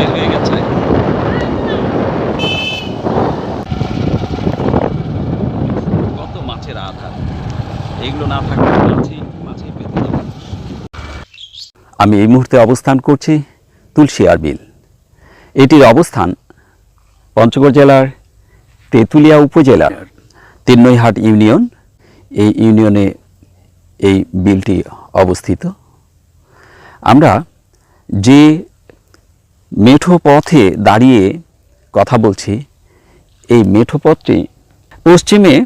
বের হয়ে গেছে। কত মাছের আধার? এগুলো না থাকলে পেত। আমি এই মুহূর্তে অবস্থান করছি তুলসিয়ার বিল। এটির অবস্থান পঞ্চগড় জেলার তেঁতুলিয়া উপজেলার তিন্নইহাট ইউনিয়ন। এই ইউনিয়নে এই বিলটি অবস্থিত। আমরা যে মেঠো পথে দাঁড়িয়ে কথা বলছি। এই মেঠো পথটি পশ্চিমে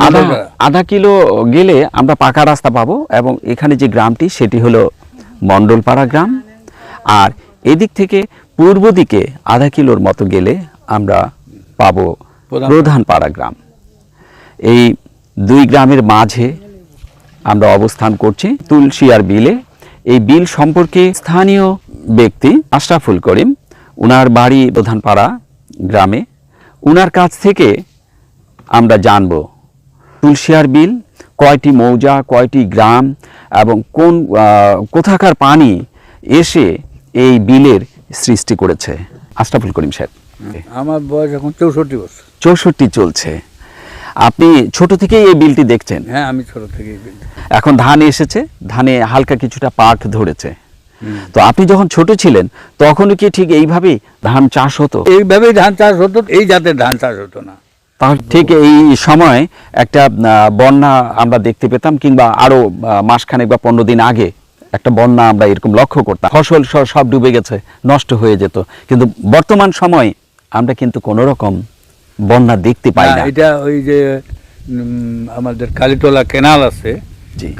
আধা আধা কিলো গেলে আমরা পাকা রাস্তা পাবো এবং এখানে যে গ্রামটি সেটি হলো মণ্ডলপাড়া গ্রাম। আর এদিক থেকে পূর্ব দিকে আধা কিলোর মতো গেলে আমরা পাবো প্রধান- প্রধানপাড়া গ্রাম। এই দুই গ্রামের মাঝে আমরা অবস্থান করছি তুলসিয়ার বিলে। এই বিল সম্পর্কে স্থানীয় ব্যক্তি আশরাফুল করিম উনার বাড়ি প্রধানপাড়া গ্রামে। উনার কাছ থেকে আমরা জানব তুলসিয়ার বিল কয়টি মৌজা কয়টি গ্রাম এবং কোন কোথাকার পানি এসে এই বিলের সৃষ্টি করেছে। আশরাফুল করিম সাহেব। আমার বয়স এখন চৌষট্টি বছর। চৌষট্টি চলছে। আপনি ছোট থেকেই এই বিলটি দেখছেন। হ্যাঁ আমি ছোট থেকে বিল এখন ধান এসেছে ধানে হালকা কিছুটা পাক ধরেছে। তো আপনি যখন ছোট ছিলেন তখনও কি ঠিক এইভাবেই ধান চাষ হতো? এইভাবেই ধান চাষ হতো এই জাতের ধান চাষ হতো না। তাহলে ঠিক এই সময় একটা বন্যা আমরা দেখতে পেতাম কিংবা আরও মাসখানেক বা পনেরো দিন আগে একটা বন্যা আমরা এরকম লক্ষ্য করতাম। ফসল সব ডুবে গেছে নষ্ট হয়ে যেত। কিন্তু বর্তমান সময় আমরা কিন্তু কোনো রকম বন্যা দেখতে পাই না, এটা ওই যে আমাদের কালীতলা কেনাল আছে।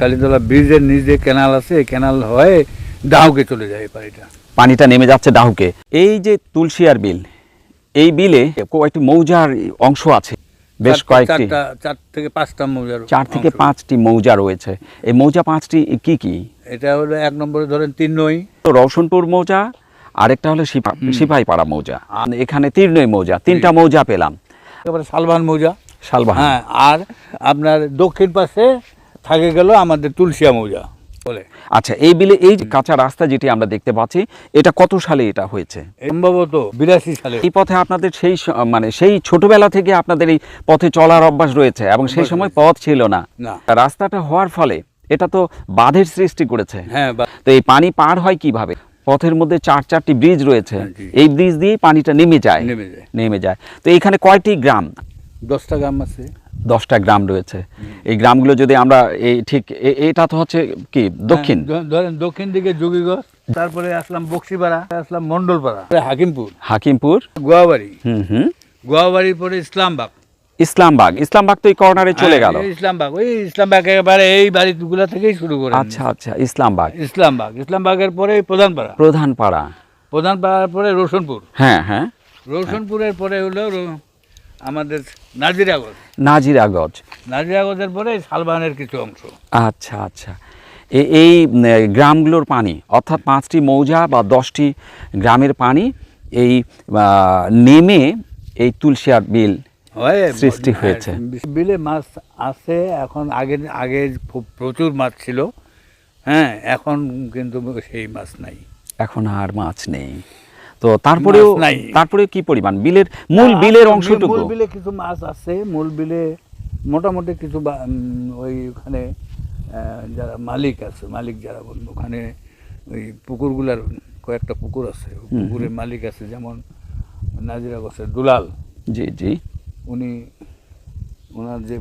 কালীতলা ব্রিজের নিচে কেনাল আছে কেনাল হয়ে ডাউকে চলে যায় পানিটা পানিটা নেমে যাচ্ছে ডাহুকে এই যে তুলসিয়ার বিল এই বিলে কয়েকটি মৌজার অংশ আছে। বেশ কয়েকটি। চার থেকে পাঁচটা মৌজার চার থেকে পাঁচটি মৌজা রয়েছে। এই মৌজা পাঁচটি কি কি? এটা হলো এক নম্বরে ধরেন তিন নই। তো রওশনপুর মৌজা আরেকটা হলো সিপা সিপাহীপাড়া মৌজা। এখানে তীর্ণই মৌজা তিনটা মৌজা পেলাম। একেবারে শালবান মৌজা। শালবাহান হ্যাঁ আর আপনার দক্ষিণ পাশে থাকে গেল আমাদের তুলসিয়া মৌজা বলে। আচ্ছা এই বিলে এই কাঁচা রাস্তা যেটি আমরা দেখতে পাচ্ছি এটা কত সালে এটা হয়েছে? সম্ভবত বিরাশি সালে। এই পথে আপনাদের সেই মানে সেই ছোটবেলা থেকে আপনাদের এই পথে চলার অভ্যাস রয়েছে এবং সেই সময় পথ ছিল না। না। রাস্তাটা হওয়ার ফলে এটা তো বাঁধের সৃষ্টি করেছে। হ্যাঁ তো এই পানি পার হয় কীভাবে? পথের মধ্যে চার চারটি ব্রিজ রয়েছে। হ্যাঁ। এই ব্রিজ দিয়ে পানিটা নেমে যায়। নেমে যায়। নেমে যায়। তো এইখানে কয়টি গ্রাম? দশটা গ্রাম আছে। দশটা গ্রাম রয়েছে। এই গ্রামগুলো যদি আমরা এই ঠিক এ- এটা তো হচ্ছে কি? দক্ষিণ? হ্যাঁ, ধরেন দক্ষিণ দিকে যোগীগঞ্জ তারপরে আসলাম বক্সিপাড়া আসলাম মন্ডলপাড়া হাকিমপুর। হাকিমপুর। গোয়াবাড়ি। হুম হুম। গোয়াবাড়ির পরে ইসলামবাগ। ইসলামবাগ। ইসলামবাগ তো এই কর্নারে চলে হ্যাঁ, গেল। ইসলামবাগ ওই ইসলামবাগ একেবারে এই বাড়িগুলো থেকেই শুরু করে আচ্ছা আচ্ছা ইসলামবাগ। ইসলামবাগ ইসলামবাগের পরে প্রধানপাড়া। প্রধান পাড়া প্রধানপাড়ার পরে রোশনপুর হ্যাঁ হ্যাঁ। রোশনপুরের পরে হলো আমাদের নাজিরাগঞ্জ। নাজিরাগজ নাজিরাগঞ্জের পরে শালবানের কিছু অংশ। আচ্ছা আচ্ছা। এই গ্রামগুলোর পানি অর্থাৎ পাঁচটি মৌজা বা দশটি গ্রামের পানি এই নেমে এই তুলসিয়ার বিল সৃষ্টি হয়েছে। হ্যাঁ, বিলে মাছ আছে এখন আগে আগে খুব প্রচুর মাছ ছিল। হ্যাঁ এখন কিন্তু সেই মাছ নাই। এখন আর মাছ নেই। তো তারপরেও। তারপরে কি পরিমাণ? বিলের মূল বিলের অংশটুকু? মূল বিলে কিছু মাছ আছে। মূল বিলে মোটামুটি কিছু ওই ওখানে যারা মালিক আছে মালিক যারা বলব ওখানে ওই পুকুরগুলার কয়েকটা পুকুর আছে। পুকুরের মালিক আছে যেমন নাজিরা গছের দুলাল। জি জি। উনি ওনার যে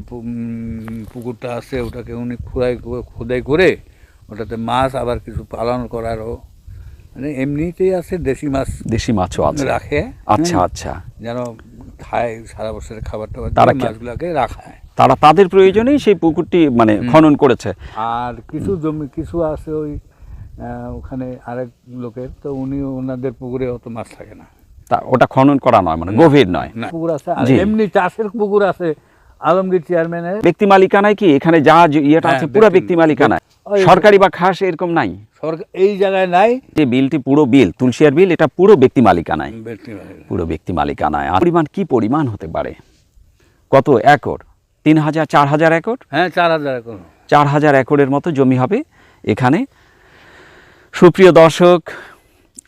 পুকুরটা আছে ওটাকে উনি খুদাই করে- খোদাই করে ওটাতে মাছ আবার কিছু পালন করারও মানে এমনিতেই আছে দেশি মাছ দেশি মাছও আছে। রাখে। আচ্ছা আচ্ছা। যেন খায় সারা বছরের খাবার টাবার তারা মাছগুলোকে রাখায়। তারা তাদের প্রয়োজনেই সেই পুকুরটি মানে খনন করেছে। আর কিছু জমি কিছু আছে ওই ওখানে আরেক লোকের তো উনি ওনাদের পুকুরে অত মাছ থাকে না। তা ওটা খনন করা নয় মানে গভীর নয়। পুকুর আছে আর এমনি চাষের পুকুর আছে আলমগীর চেয়ারম্যানের ব্যক্তি মালিকানায় কি? এখানে যা ইয়েটা আছে হ্যাঁ, পুরো ব্যক্তি- ব্যক্তি মালিকানায়। সরকারি বা খাস এরকম নাই? এই জায়গায় নাই। যে বিলটি পুরো বিল তুলসিয়ার বিল এটা পুরো ব্যক্তি মালিকানায়। পুরো ব্যক্তি মালিকানায়। আর পরিমাণ কি পরিমাণ হতে পারে? কত একর? তিন হাজার চার হাজার একর? হ্যাঁ চার হাজার একর। চার হাজার একরের মতো জমি হবে এখানে। সুপ্রিয় দর্শক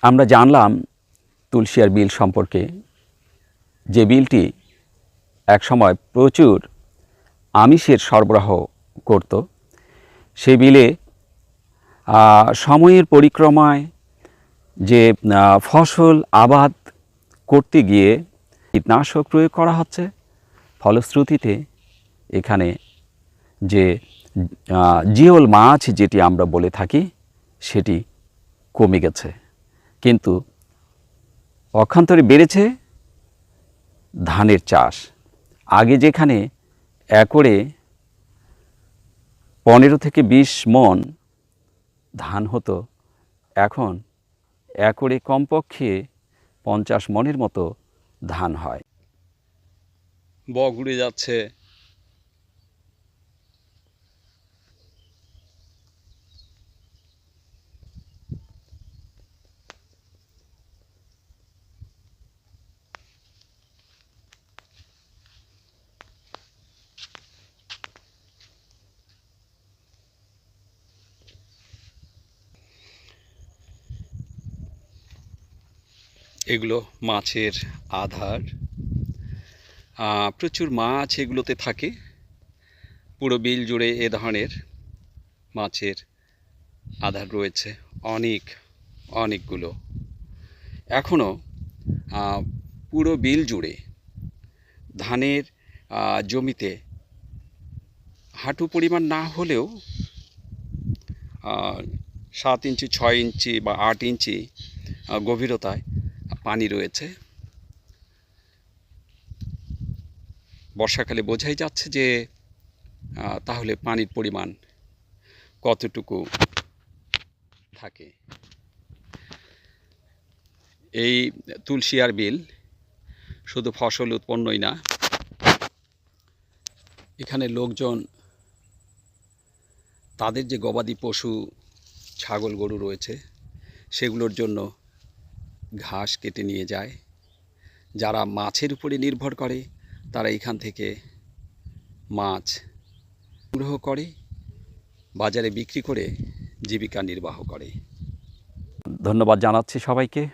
আমরা জানলাম তুলসিয়ার বিল সম্পর্কে যে বিলটি একসময় প্রচুর আমিষের সরবরাহ করত, সেই বিলে সময়ের পরিক্রমায় যে ফসল আবাদ করতে গিয়ে কীটনাশক প্রয়োগ করা হচ্ছে, ফলশ্রুতিতে এখানে যে জিওল মাছ যেটি আমরা বলে থাকি, সেটি কমে গেছে। কিন্তু অক্ষান্তরে বেড়েছে ধানের চাষ। আগে যেখানে একরে পনেরো থেকে বিশ মন ধান হতো, এখন একরে কমপক্ষে পঞ্চাশ মনের মতো ধান হয়। বক উড়ে যাচ্ছে এগুলো মাছের আধার। প্রচুর মাছ এগুলোতে থাকে। পুরো বিল জুড়ে এ ধরনের মাছের আধার রয়েছে। অনেক, অনেকগুলো। এখনও পুরো বিল জুড়ে ধানের জমিতে হাঁটু পরিমাণ না হলেও সাত ইঞ্চি, ছয় ইঞ্চি বা আট ইঞ্চি গভীরতায় পানি রয়েছে। বর্ষাকালে বোঝাই যাচ্ছে যে তাহলে পানির পরিমাণ কতটুকু থাকে। এই তুলসিয়ার বিল শুধু ফসল উৎপন্নই না, এখানে লোকজন তাদের যে গবাদি পশু ছাগল গরু রয়েছে, সেগুলোর জন্য ঘাস কেটে নিয়ে যায়। যারা মাছের উপরে নির্ভর করে, তারা এখান থেকে মাছ সংগ্রহ করে, বাজারে বিক্রি করে জীবিকা নির্বাহ করে। ধন্যবাদ জানাচ্ছি সবাইকে।